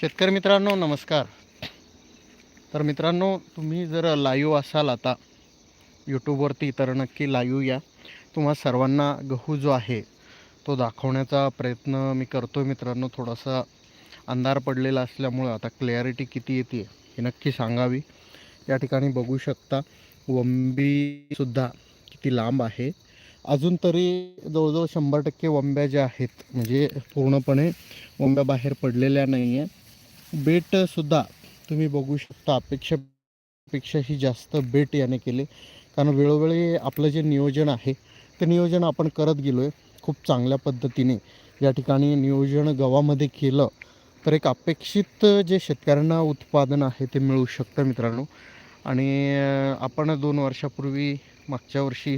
शेतकरी मित्रांनो नमस्कार. तर मित्रांनो तुम्ही जर लाईव्ह असाल आता यूट्यूबवरती तर नक्की लाईव्ह या. तुम्हा सर्वांना गहू जो आहे तो दाखवण्याचा प्रयत्न मी करतो मित्रांनो. थोडासा अंधार पडलेला असल्यामुळं आता क्लॅरिटी किती येते हे नक्की सांगावी. या ठिकाणी बघू शकता वंबीसुद्धा किती लांब आहे. अजून तरी जवळजवळ शंभर टक्के वंब्या ज्या आहेत म्हणजे पूर्णपणे वंब्या बाहेर पडलेल्या नाही आहे बेटसुद्धा तुम्ही बघू शकता अपेक्षापेक्षाही जास्त बेट याने केले. कारण वेळोवेळी आपलं जे नियोजन आहे ते नियोजन आपण करत गेलो आहे खूप चांगल्या पद्धतीने. या ठिकाणी नियोजन गव्हामध्ये केलं तर एक अपेक्षित जे शेतकऱ्यांना उत्पादन आहे ते मिळू शकतं मित्रांनो. आणि आपण दोन वर्षापूर्वी मागच्या वर्षी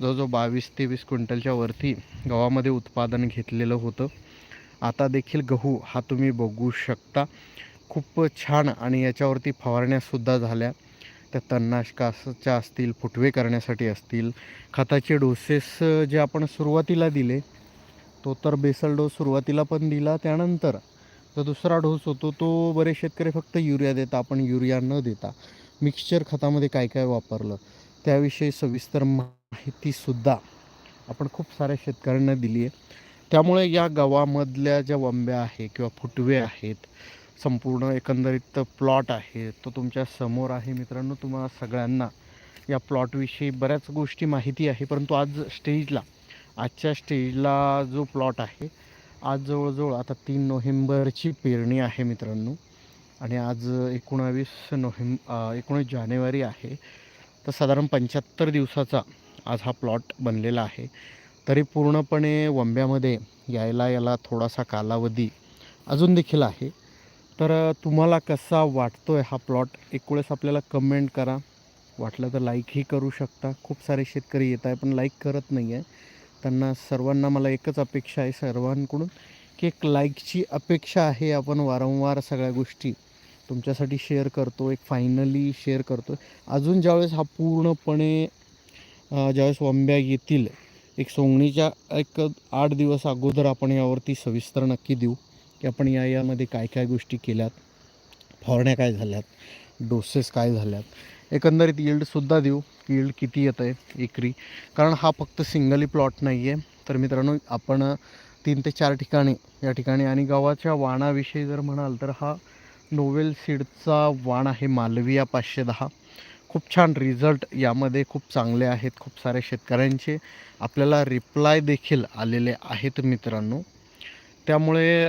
जवळजवळ बावीस तेवीस क्विंटलच्या वरती गव्हामध्ये उत्पादन घेतलेलं होतं. आता देखील गहू हा तुम्ही बघू शकता. खूप छान आणि याच्यावरती फवारण्यासुद्धा झाल्या. त्या तणनाशकाच्या असतील फुटवे करण्यासाठी असतील. खताचे डोसेस जे आपण सुरुवातीला दिले तो तर बेसल डोस सुरुवातीला पण दिला त्यानंतर जो दुसरा डोस होतो तो बरेच शेतकरी फक्त युरिया देता आपण युरिया न देता. मिक्सचर खतामध्ये काय काय वापरलं त्याविषयी सविस्तर माहितीसुद्धा आपण खूप साऱ्या शेतकऱ्यांना दिली आहे त्यामुळे या गावामधल्या ज्या वंब्या आहे किंवा फुटवे आहेत संपूर्ण एकंदरीत प्लॉट आहे तो तुमच्यासमोर आहे. मित्रांनो तुम्हाला सगळ्यांना या प्लॉटविषयी बऱ्याच गोष्टी माहिती आहे. परंतु आज स्टेजला आजच्या स्टेजला जो प्लॉट आहे आज जवळजवळ आता तीन नोव्हेंबरची पेरणी आहे मित्रांनो. आणि आज एकोणावीस नोव्हेंब एकोणीस जानेवारी आहे. तर साधारण पंच्याहत्तर दिवसाचा आज हा प्लॉट बनलेला आहे. तरी पूर्णपणे वंब्यामध्ये यायला याला थोडासा कालावधी अजून देखील आहे. तर तुम्हाला कसा वाटतो आहे हा प्लॉट? एक वेळेस आपल्याला कमेंट करा. वाटलं तर लाईकही करू शकता. खूप सारे शेतकरी येत आहे पण लाईक करत नाही आहे. त्यांना सर्वांना मला एकच अपेक्षा आहे सर्वांकडून की एक लाईकची अपेक्षा आहे आपण वारंवार सगळ्या गोष्टी तुमच्यासाठी शेअर करतो एक फायनली शेअर करतो. अजून ज्यावेळेस हा पूर्णपणे ज्यावेळेस वंब्या येतील एक सोंगणीच्या एक आठ दिवस अगोदर आपण यावरती सविस्तर नक्की देऊ की आपण या यामध्ये काय काय गोष्टी केल्यात फवारण्या काय झाल्यात डोसेस काय झाल्यात. एकंदरीत यील्डसुद्धा देऊ यील्ड किती येतं आहे एकरी. कारण हा फक्त सिंगली प्लॉट नाही आहे तर मित्रांनो आपण तीन ते चार ठिकाणी या ठिकाणी आणि गावाच्या वाणाविषयी जर म्हणाल तर हा नोवेल सीडचा वाण आहे मालविया पाचशे दहा. खूप छान रिझल्ट यामध्ये खूप चांगले आहेत खूप साऱ्या शेतकऱ्यांचे. आपल्याला रिप्लाय देखील आलेले आहेत मित्रांनो. त्यामुळे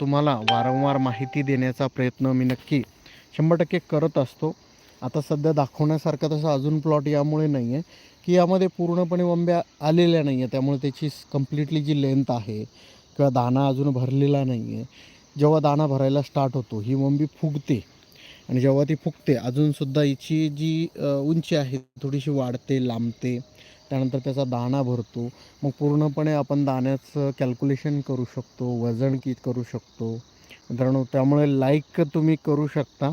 तुम्हाला वारंवार माहिती देण्याचा प्रयत्न मी नक्की शंभर टक्के करत असतो. आता सध्या दाखवण्यासारखा तसा अजून प्लॉट यामुळे नाही आहे की यामध्ये पूर्णपणे वंब्या आलेल्या नाही आहे त्यामुळे त्याची कम्प्लिटली जी लेंथ आहे किंवा दाणा अजून भरलेला नाही आहे जेव्हा दाणा भरायला स्टार्ट होतो ही वंबी फुगते. आणि जेव्हा ती फुगते अजूनसुद्धा हिची जी उंची आहे थोडीशी वाढते लांबते. त्यानंतर त्याचा दाणा भरतो. मग पूर्णपणे आपण दाण्याचं कॅल्क्युलेशन करू शकतो वजन कित करू शकतो. मित्रांनो त्यामुळे लाईक तुम्ही करू शकता.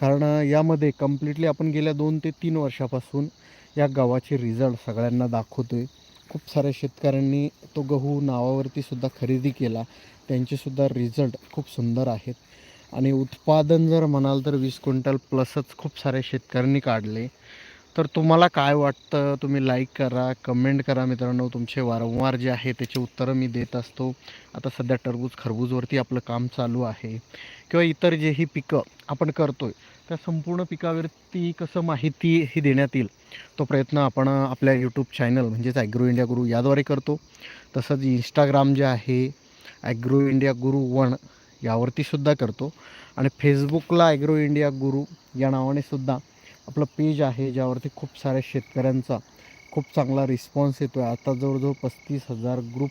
कारण यामध्ये कम्प्लिटली आपण गेल्या दोन ते तीन वर्षापासून या गव्हाचे रिझल्ट सगळ्यांना दाखवतो आहे खूप साऱ्या शेतकऱ्यांनी तो गहू नावावरतीसुद्धा खरेदी केला. त्यांचेसुद्धा रिझल्ट खूप सुंदर आहेत. आणि उत्पादन जर म्हणाल तर वीस क्विंटल प्लसच खूप सारे शेतकऱ्यांनी काढले. तर तुम्हाला काय वाटतं? तुम्ही लाईक करा कमेंट करा मित्रांनो. तुमचे वारंवार जे आहे त्याचे उत्तरं मी देत असतो. आता सध्या टरबूज खरबूजवरती आपलं काम चालू आहे. किंवा इतर जे ही पिकं आपण करतो आहे त्या संपूर्ण पिकावरती कसं माहिती ही देण्यात येईल तो प्रयत्न आपण आपल्या यूट्यूब चॅनल म्हणजेच ॲग्रो इंडिया गुरु याद्वारे करतो. तसंच इंस्टाग्राम जे आहे ॲग्रो इंडिया गुरु वन यावरतीसुद्धा करतो. आणि फेसबुकला ॲग्रो इंडिया गुरु या नावाने सुद्धा आपलं पेज आहे ज्यावरती खूप साऱ्या शेतकऱ्यांचा खूप चांगला रिस्पॉन्स येतो आहे आता जवळजवळ पस्तीस हजार ग्रुप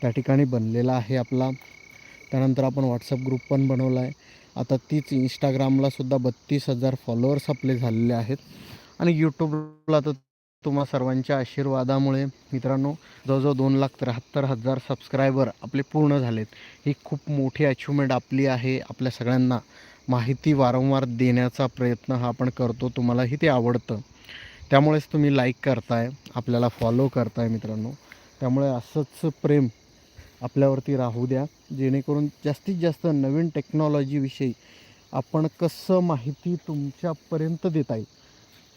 त्या ठिकाणी बनलेला आहे आपला. त्यानंतर आपण व्हॉट्सअप ग्रुप पण बनवला आहे आता तीच इंस्टाग्रामलासुद्धा बत्तीस हजार फॉलोअर्स आपले झालेले आहेत. आणि यूट्यूबला तर तुम्हा सर्वांच्या आशीर्वादामुळे मित्रांनो जवळजवळ दोन लाख त्र्याहत्तर हजार सबस्क्रायबर आपले पूर्ण झालेत. ही खूप मोठी अचिव्हमेंट आपली आहे. आपल्या सगळ्यांना माहिती वारंवार देण्याचा प्रयत्न हा आपण करतो. तुम्हालाही ते आवडतं. त्यामुळेच तुम्ही लाईक करताय आपल्याला फॉलो करताय मित्रांनो. त्यामुळे असंच प्रेम आपल्यावरती राहू द्या. जेणेकरून जास्तीत जास्त नवीन टेक्नॉलॉजीविषयी आपण कसं माहिती तुमच्यापर्यंत देता येईल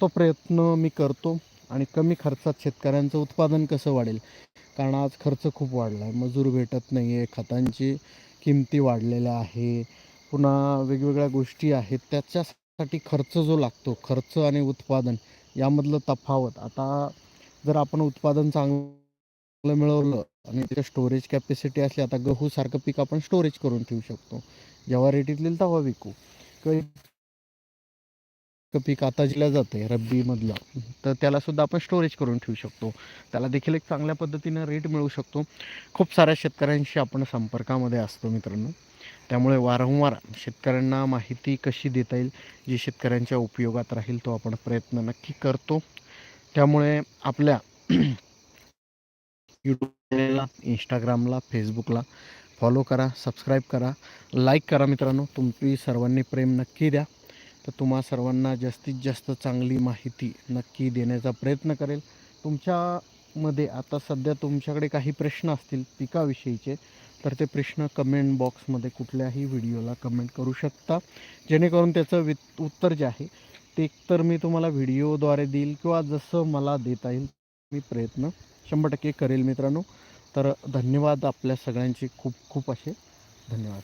तो प्रयत्न मी करतो. आणि कमी खर्चात शेतकऱ्यांचं उत्पादन कसं वाढेल? कारण आज खर्च खूप वाढला आहे. मजूर भेटत नाही आहे. खतांची किमती वाढलेल्या आहे. पुन्हा वेगवेगळ्या गोष्टी आहेत. त्याच्यासाठी खर्च जो लागतो खर्च आणि उत्पादन यामधलं तफावत. आता जर आपण उत्पादन चांगलं मिळवलं आणि त्याच्या स्टोरेज कॅपॅसिटी असली आता गहूसारखं पीक आपण स्टोरेज करून ठेवू शकतो. जेव्हा रेटीत येईल तेव्हा विकू. किंवा पीक आता जिला जातं आहे रब्बीमधलं. तर त्यालासुद्धा आपण स्टोरेज करून ठेवू शकतो. त्याला देखील एक चांगल्या पद्धतीनं रेट मिळू शकतो. खूप साऱ्या शेतकऱ्यांशी आपण संपर्कामध्ये असतो मित्रांनो. त्यामुळे वारंवार शेतकऱ्यांना माहिती कशी देता येईल जी शेतकऱ्यांच्या उपयोगात राहील तो आपण प्रयत्न नक्की करतो. त्यामुळे आपल्या यूट्यूबला इंस्टाग्रामला फेसबुकला फॉलो करा सबस्क्राईब करा लाईक करा मित्रांनो. तुमची सर्वांनी प्रेम नक्की द्या. तर तुम्हा सर्वांना जास्तीत जास्त चांगली माहिती नक्की देण्याचा प्रयत्न करेल. तुमच्यामध्ये आता सध्या तुमच्याकडे काही प्रश्न असतील पिकाविषयीचे तर ते प्रश्न कमेंट बॉक्समध्ये कुठल्याही व्हिडिओला कमेंट करू शकता. जेणेकरून त्याचं वि उत्तर जे आहे ते एकतर मी तुम्हाला व्हिडिओद्वारे देईल किंवा जसं मला देता येईल मी प्रयत्न शंभर टक्के करेल मित्रांनो. तर धन्यवाद आपल्या सगळ्यांचे. खूप खूप असे धन्यवाद.